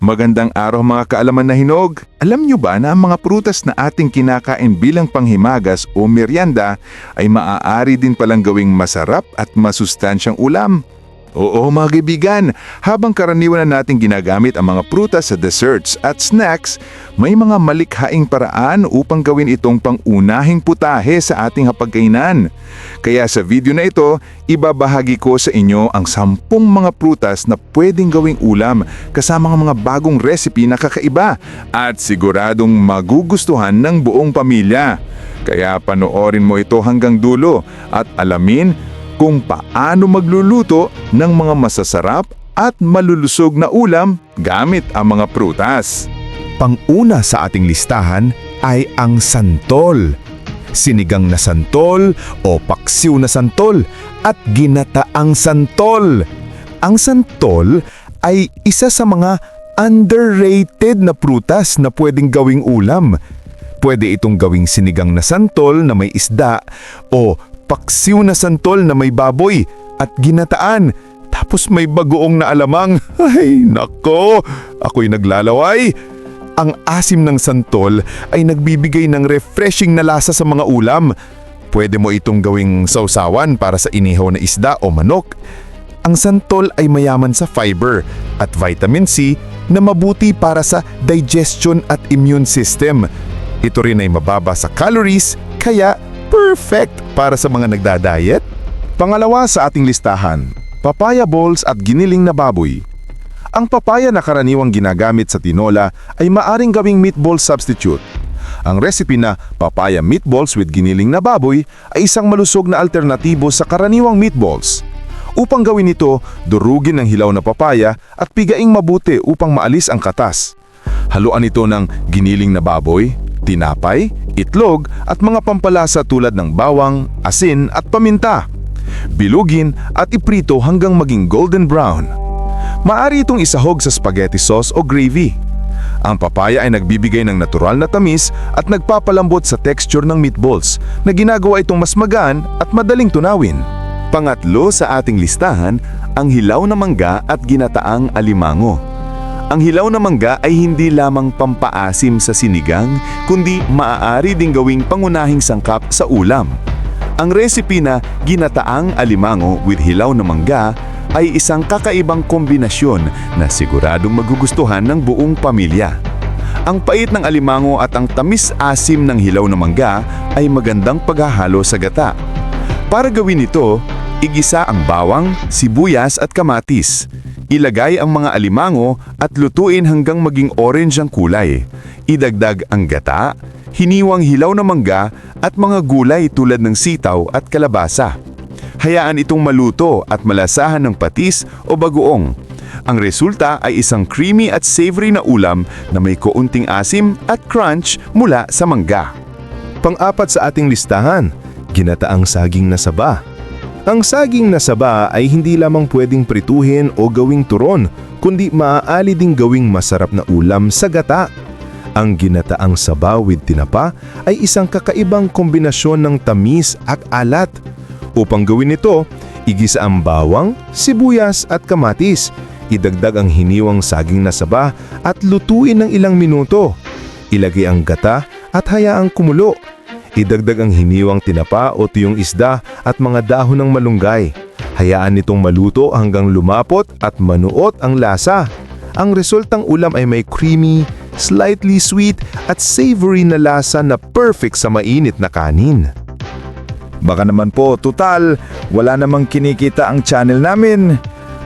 Magandang araw mga kaalaman na hinog. Alam nyo ba na ang mga prutas na ating kinakain bilang panghimagas o merienda ay maaari din palang gawing masarap at masustansyang ulam? Oo mga kaibigan, habang karaniwan na nating ginagamit ang mga prutas sa desserts at snacks, may mga malikhaing paraan upang gawin itong pangunahing putahe sa ating hapagkainan. Kaya sa video na ito, ibabahagi ko sa inyo ang sampung mga prutas na pwedeng gawing ulam kasama ng mga bagong recipe na kakaiba at siguradong magugustuhan ng buong pamilya. Kaya panoorin mo ito hanggang dulo at alamin kung paano magluluto ng mga masasarap at malulusog na ulam gamit ang mga prutas. Panguna sa ating listahan ay ang santol. Sinigang na santol o paksiw na santol at ginataang santol. Ang santol ay isa sa mga underrated na prutas na pwedeng gawing ulam. Pwede itong gawing sinigang na santol na may isda o paksiw na santol na may baboy at ginataan. Tapos may bagoong na alamang. Ay, nako! Ako'y naglalaway. Ang asim ng santol ay nagbibigay ng refreshing na lasa sa mga ulam. Pwede mo itong gawing sausawan para sa inihaw na isda o manok. Ang santol ay mayaman sa fiber at vitamin C na mabuti para sa digestion at immune system. Ito rin ay mababa sa calories kaya perfect para sa mga nagda-diet. Pangalawa sa ating listahan, papaya balls at giniling na baboy. Ang papaya na karaniwang ginagamit sa tinola ay maaring gawing meatball substitute. Ang recipe na papaya meatballs with giniling na baboy ay isang malusog na alternatibo sa karaniwang meatballs. Upang gawin ito, durugin ang hilaw na papaya at pigaing mabuti upang maalis ang katas. Haluan ito ng giniling na baboy, tinapay, itlog at mga pampalasa tulad ng bawang, asin at paminta. Bilugin at iprito hanggang maging golden brown. Maari itong isahog sa spaghetti sauce o gravy. Ang papaya ay nagbibigay ng natural na tamis at nagpapalambot sa texture ng meatballs na ginagawa itong mas magaan at madaling tunawin. Pangatlo sa ating listahan, ang hilaw na mangga at ginataang alimango. Ang hilaw na mangga ay hindi lamang pampaasim sa sinigang, kundi maaari ding gawing pangunahing sangkap sa ulam. Ang recipe na ginataang alimango with hilaw na mangga ay isang kakaibang kombinasyon na siguradong magugustuhan ng buong pamilya. Ang pait ng alimango at ang tamis-asim ng hilaw na mangga ay magandang paghahalo sa gata. Para gawin ito, igisa ang bawang, sibuyas at kamatis. Ilagay ang mga alimango at lutuin hanggang maging orange ang kulay. Idagdag ang gata, hiniwang hilaw na mangga at mga gulay tulad ng sitaw at kalabasa. Hayaan itong maluto at malasahan ng patis o bagoong. Ang resulta ay isang creamy at savory na ulam na may kounting asim at crunch mula sa mangga. Pang-apat sa ating listahan, ginataang saging na saba. Ang saging na saba ay hindi lamang pwedeng prituhin o gawing turon, kundi maaali ding gawing masarap na ulam sa gata. Ang ginataang saba with tinapa ay isang kakaibang kombinasyon ng tamis at alat. Upang gawin ito, igisa ang bawang, sibuyas at kamatis. Idagdag ang hiniwang saging na saba at lutuin ng ilang minuto. Ilagay ang gata at hayaang kumulo. Idagdag ang hiniwang tinapa o tuyong isda at mga dahon ng malunggay. Hayaan nitong maluto hanggang lumapot at manuot ang lasa. Ang resultang ulam ay may creamy, slightly sweet at savory na lasa na perfect sa mainit na kanin. Baka naman po, tutal, wala namang kinikita ang channel namin.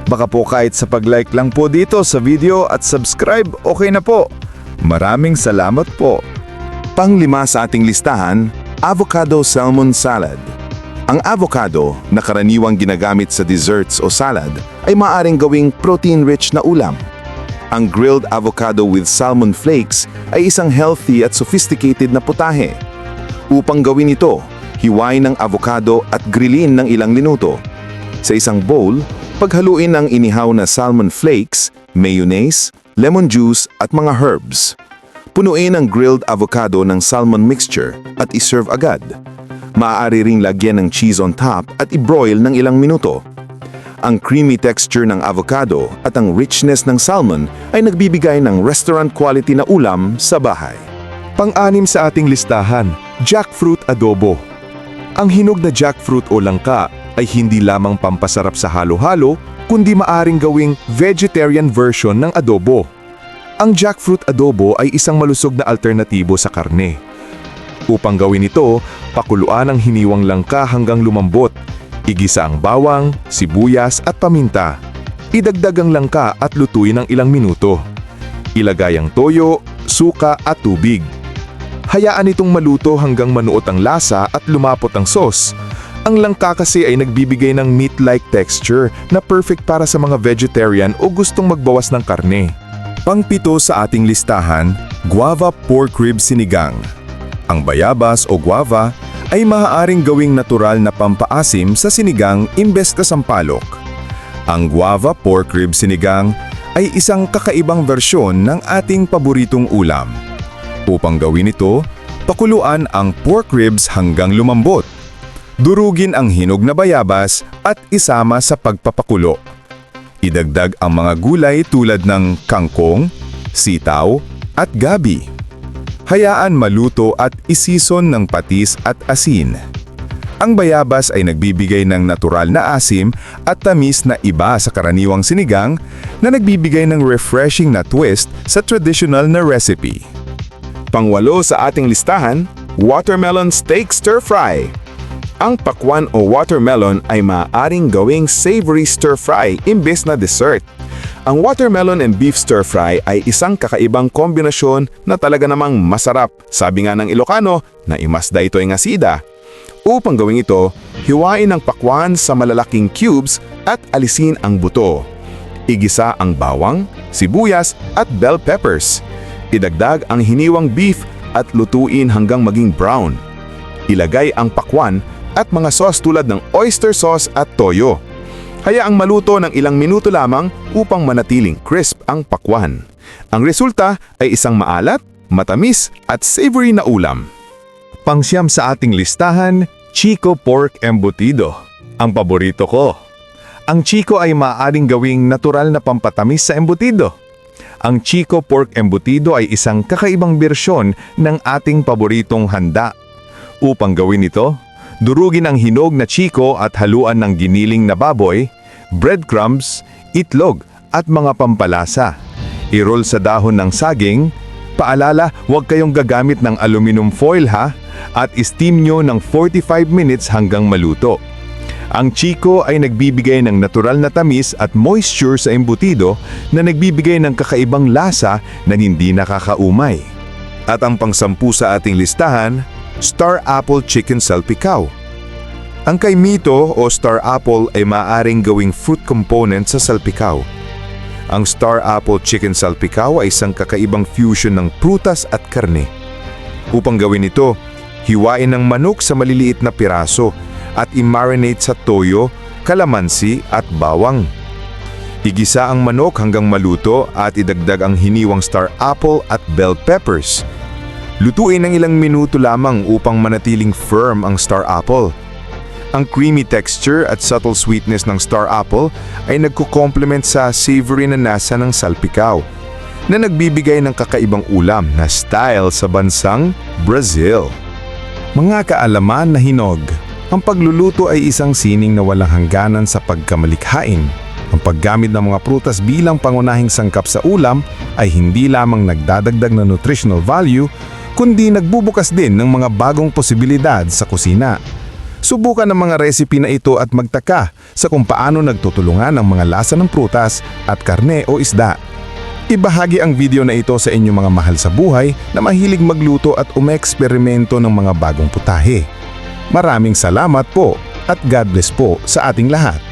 Baka po kahit sa pag-like lang po dito sa video at subscribe, okay na po. Maraming salamat po. Panglima sa ating listahan, avocado salmon salad. Ang avocado na karaniwang ginagamit sa desserts o salad ay maaring gawing protein-rich na ulam. Ang grilled avocado with salmon flakes ay isang healthy at sophisticated na putahe. Upang gawin ito, hiwain ng avocado at grillin ng ilang minuto. Sa isang bowl, paghaluin ang inihaw na salmon flakes, mayonnaise, lemon juice at mga herbs. Punuin ang grilled avocado ng salmon mixture at iserve agad. Maaari ring lagyan ng cheese on top at i-broil ng ilang minuto. Ang creamy texture ng avocado at ang richness ng salmon ay nagbibigay ng restaurant quality na ulam sa bahay. Pang-anim sa ating listahan, jackfruit adobo. Ang hinog na jackfruit o langka ay hindi lamang pampasarap sa halo-halo, kundi maaring gawing vegetarian version ng adobo. Ang jackfruit adobo ay isang malusog na alternatibo sa karne. Upang gawin ito, pakuluan ang hiniwang langka hanggang lumambot. Igisa ang bawang, sibuyas at paminta. Idagdag ang langka at lutuin ng ilang minuto. Ilagay ang toyo, suka at tubig. Hayaan itong maluto hanggang manuot ang lasa at lumapot ang sauce. Ang langka kasi ay nagbibigay ng meat-like texture na perfect para sa mga vegetarian o gustong magbawas ng karne. Pangpito sa ating listahan, guava pork rib sinigang. Ang bayabas o guava ay maaaring gawing natural na pampaasim sa sinigang imbes na sampalok. Ang guava pork rib sinigang ay isang kakaibang versyon ng ating paboritong ulam. Upang gawin ito, pakuluan ang pork ribs hanggang lumambot. Durugin ang hinog na bayabas at isama sa pagpapakulo. Idagdag ang mga gulay tulad ng kangkong, sitaw at gabi. Hayaan maluto at isison ng patis at asin. Ang bayabas ay nagbibigay ng natural na asim at tamis na iba sa karaniwang sinigang na nagbibigay ng refreshing na twist sa traditional na recipe. Pangwalo sa ating listahan, watermelon steak stir fry. Ang pakwan o watermelon ay maaaring gawing savory stir fry imbes na dessert. Ang watermelon and beef stir fry ay isang kakaibang kombinasyon na talaga namang masarap. Sabi nga ng Ilocano na imasda ito ay ngasida. Upang gawing ito, hiwain ang pakwan sa malalaking cubes at alisin ang buto. Igisa ang bawang, sibuyas at bell peppers. Idagdag ang hiniwang beef at lutuin hanggang maging brown. Ilagay ang pakwan at mga sauce tulad ng oyster sauce at toyo. Hayaang maluto ng ilang minuto lamang upang manatiling crisp ang pakwan. Ang resulta ay isang maalat, matamis at savory na ulam. Pangsyam sa ating listahan, Chico Pork Embutido. Ang paborito ko. Ang Chico ay maaaring gawing natural na pampatamis sa embutido. Ang Chico Pork Embutido ay isang kakaibang bersyon ng ating paboritong handa. Upang gawin ito, durugin ang hinog na Chico at haluan ng giniling na baboy, breadcrumbs, itlog at mga pampalasa. I-roll sa dahon ng saging. Paalala, huwag kayong gagamit ng aluminum foil ha at steam nyo ng 45 minutes hanggang maluto. Ang Chico ay nagbibigay ng natural na tamis at moisture sa embutido na nagbibigay ng kakaibang lasa na hindi nakakaumay. At ang pangsampu sa ating listahan, Star Apple Chicken Salpicao. Ang kay Mito o Star Apple ay maaring gawing fruit component sa salpicao. Ang Star Apple Chicken Salpicao ay isang kakaibang fusion ng prutas at karne. Upang gawin ito, hiwain ng manok sa maliliit na piraso at i-marinate sa toyo, kalamansi at bawang. Igisa ang manok hanggang maluto at idagdag ang hiniwang star apple at bell peppers. Lutuin ng ilang minuto lamang upang manatiling firm ang star apple. Ang creamy texture at subtle sweetness ng star apple ay nagko-complement sa savory na nasa ng salpicao na nagbibigay ng kakaibang ulam na style sa bansang Brazil. Mga kaalaman na hinog, ang pagluluto ay isang sining na walang hangganan sa pagkamalikhain. Ang paggamit ng mga prutas bilang pangunahing sangkap sa ulam ay hindi lamang nagdadagdag ng nutritional value, kundi nagbubukas din ng mga bagong posibilidad sa kusina. Subukan ang mga recipe na ito at magtaka sa kung paano nagtutulungan ang mga lasa ng prutas at karne o isda. Ibahagi ang video na ito sa inyong mga mahal sa buhay na mahilig magluto at umeksperimento ng mga bagong putahe. Maraming salamat po at God bless po sa ating lahat.